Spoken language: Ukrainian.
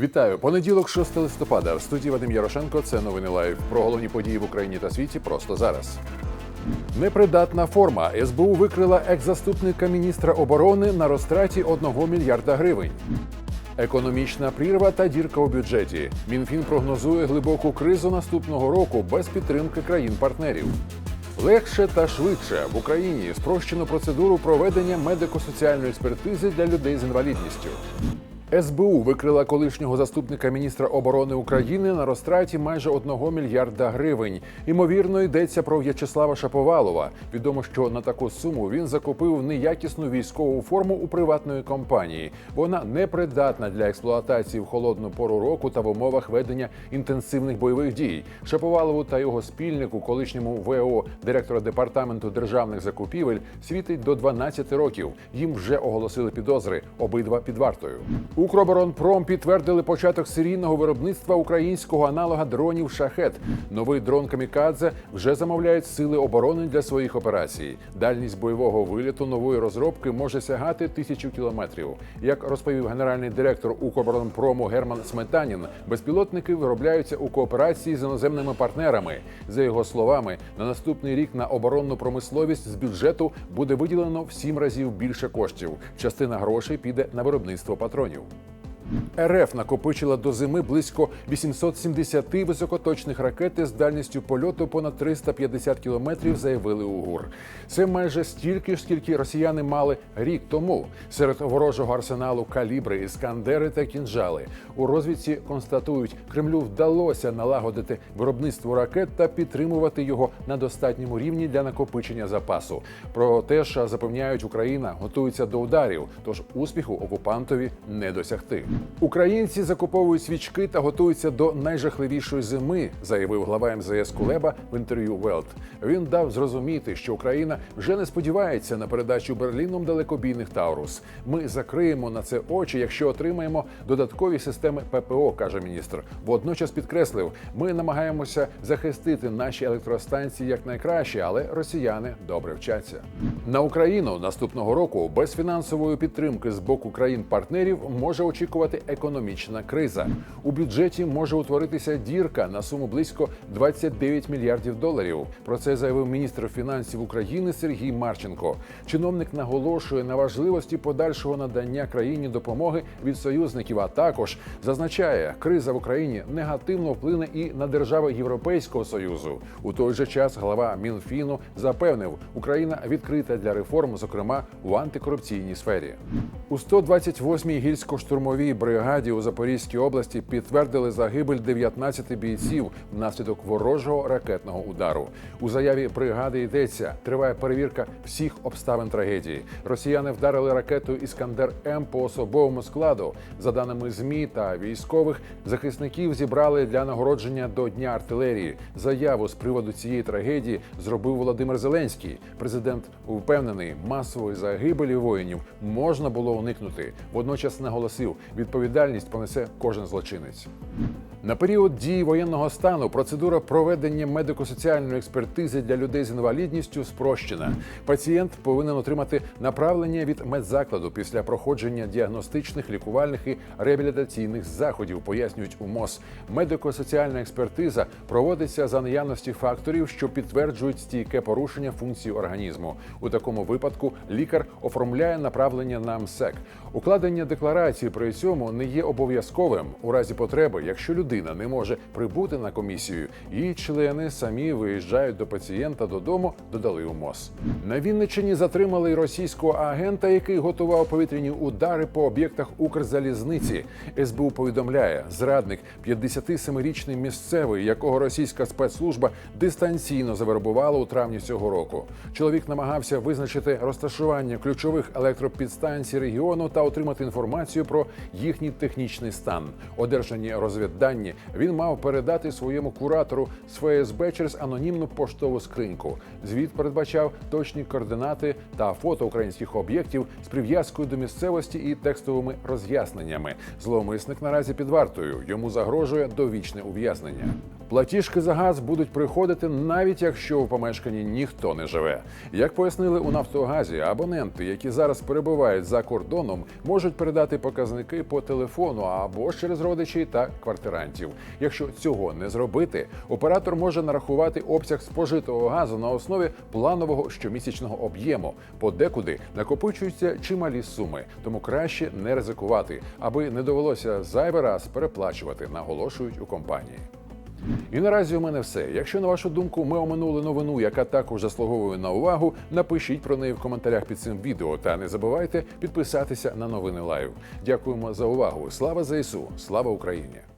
Вітаю! Понеділок, 6 листопада. В студії Вадим Ярошенко. Це новини лайв. Про головні події в Україні та світі просто зараз. Непридатна форма. СБУ викрила екс-заступника міністра оборони на розтраті 1 мільярда гривень. Економічна прірва та дірка у бюджеті. Мінфін прогнозує глибоку кризу наступного року без підтримки країн-партнерів. Легше та швидше в Україні спрощено процедуру проведення медико-соціальної експертизи для людей з інвалідністю. СБУ викрила колишнього заступника міністра оборони України на розтраті майже 1 мільярда гривень. Ймовірно, йдеться про В'ячеслава Шаповалова. Відомо, що на таку суму він закупив неякісну військову форму у приватної компанії. Вона непридатна для експлуатації в холодну пору року та в умовах ведення інтенсивних бойових дій. Шаповалову та його спільнику, колишньому ВО директора департаменту державних закупівель, світить до 12 років. Їм вже оголосили підозри. Обидва під вартою. Укроборонпром підтвердили початок серійного виробництва українського аналога дронів Шахет. Новий дрон Камікадзе вже замовляють сили оборони для своїх операцій. Дальність бойового виліту нової розробки може сягати тисячу кілометрів. Як розповів генеральний директор Укроборонпрому Герман Сметанін, безпілотники виробляються у кооперації з іноземними партнерами. За його словами, на наступний рік на оборонну промисловість з бюджету буде виділено в сім разів більше коштів. Частина грошей піде на виробництво патронів. РФ накопичила до зими близько 870 високоточних ракет з дальністю польоту понад 350 кілометрів, заявили у ГУР. Це майже стільки ж, скільки росіяни мали рік тому. Серед ворожого арсеналу калібри, іскандери та кінжали. У розвідці констатують, Кремлю вдалося налагодити виробництво ракет та підтримувати його на достатньому рівні для накопичення запасу. Проте ж запевняють, Україна готується до ударів, тож успіху окупантові не досягти. Українці закуповують свічки та готуються до найжахливішої зими, заявив глава МЗС Кулеба в інтерв'ю Велт. Він дав зрозуміти, що Україна вже не сподівається на передачу Берліном далекобійних Таурус. Ми закриємо на це очі, якщо отримаємо додаткові системи ППО, каже міністр. Водночас підкреслив, ми намагаємося захистити наші електростанції якнайкраще, але росіяни добре вчаться. На Україну наступного року без фінансової підтримки з боку країн-партнерів може очікувати економічна криза. У бюджеті може утворитися дірка на суму близько 29 мільярдів доларів. Про це заявив міністр фінансів України Сергій Марченко. Чиновник наголошує на важливості подальшого надання країні допомоги від союзників. А також зазначає, криза в Україні негативно вплине і на держави Європейського союзу. У той же час глава Мінфіну запевнив, Україна відкрита для реформ, зокрема у антикорупційній сфері. У 128-й гірсько-штурмовій бригаді у Запорізькій області підтвердили загибель 19 бійців внаслідок ворожого ракетного удару. У заяві бригади йдеться, триває перевірка всіх обставин трагедії. Росіяни вдарили ракетою Іскандер М по особовому складу. За даними змі та військових, захисників зібрали для нагородження до Дня артилерії. Заяву з приводу цієї трагедії зробив Володимир Зеленський. Президент впевнений, масової загибелі воїнів можна було уникнути. Водночас наголосив, відповідальність понесе кожен злочинець. На період дії воєнного стану процедура проведення медико-соціальної експертизи для людей з інвалідністю спрощена. Пацієнт повинен отримати направлення від медзакладу після проходження діагностичних, лікувальних і реабілітаційних заходів, пояснюють у МОЗ. Медико-соціальна експертиза проводиться за наявності факторів, що підтверджують стійке порушення функцій організму. У такому випадку лікар оформляє направлення на МСЕК. Укладення декларації при цьому не є обов'язковим у разі потреби, якщо людина не може прибути на комісію, її члени самі виїжджають до пацієнта додому, додали у МОЗ. На Вінниччині затримали й російського агента, який готував повітряні удари по об'єктах Укрзалізниці. СБУ повідомляє, зрадник 57-річний місцевий, якого російська спецслужба дистанційно завербувала у травні цього року. Чоловік намагався визначити розташування ключових електропідстанцій регіону та отримати інформацію про їхній технічний стан. Одержані розвіддані дані він мав передати своєму куратору з ФСБ через анонімну поштову скриньку. Звіт передбачав точні координати та фото українських об'єктів з прив'язкою до місцевості і текстовими роз'ясненнями. Зловмисник наразі під вартою. Йому загрожує довічне ув'язнення. Платіжки за газ будуть приходити навіть якщо у помешканні ніхто не живе. Як пояснили у Нафтогазі, абоненти, які зараз перебувають за кордоном, можуть передати показники по телефону або через родичів та квартирантів. Якщо цього не зробити, оператор може нарахувати обсяг спожитого газу на основі планового щомісячного об'єму. Подекуди накопичуються чималі суми, тому краще не ризикувати, аби не довелося зайвий раз переплачувати, наголошують у компанії. І наразі у мене все. Якщо на вашу думку ми оминули новину, яка також заслуговує на увагу, напишіть про неї в коментарях під цим відео та не забувайте підписатися на новини Лайв. Дякуємо за увагу. Слава ЗСУ! Слава Україні!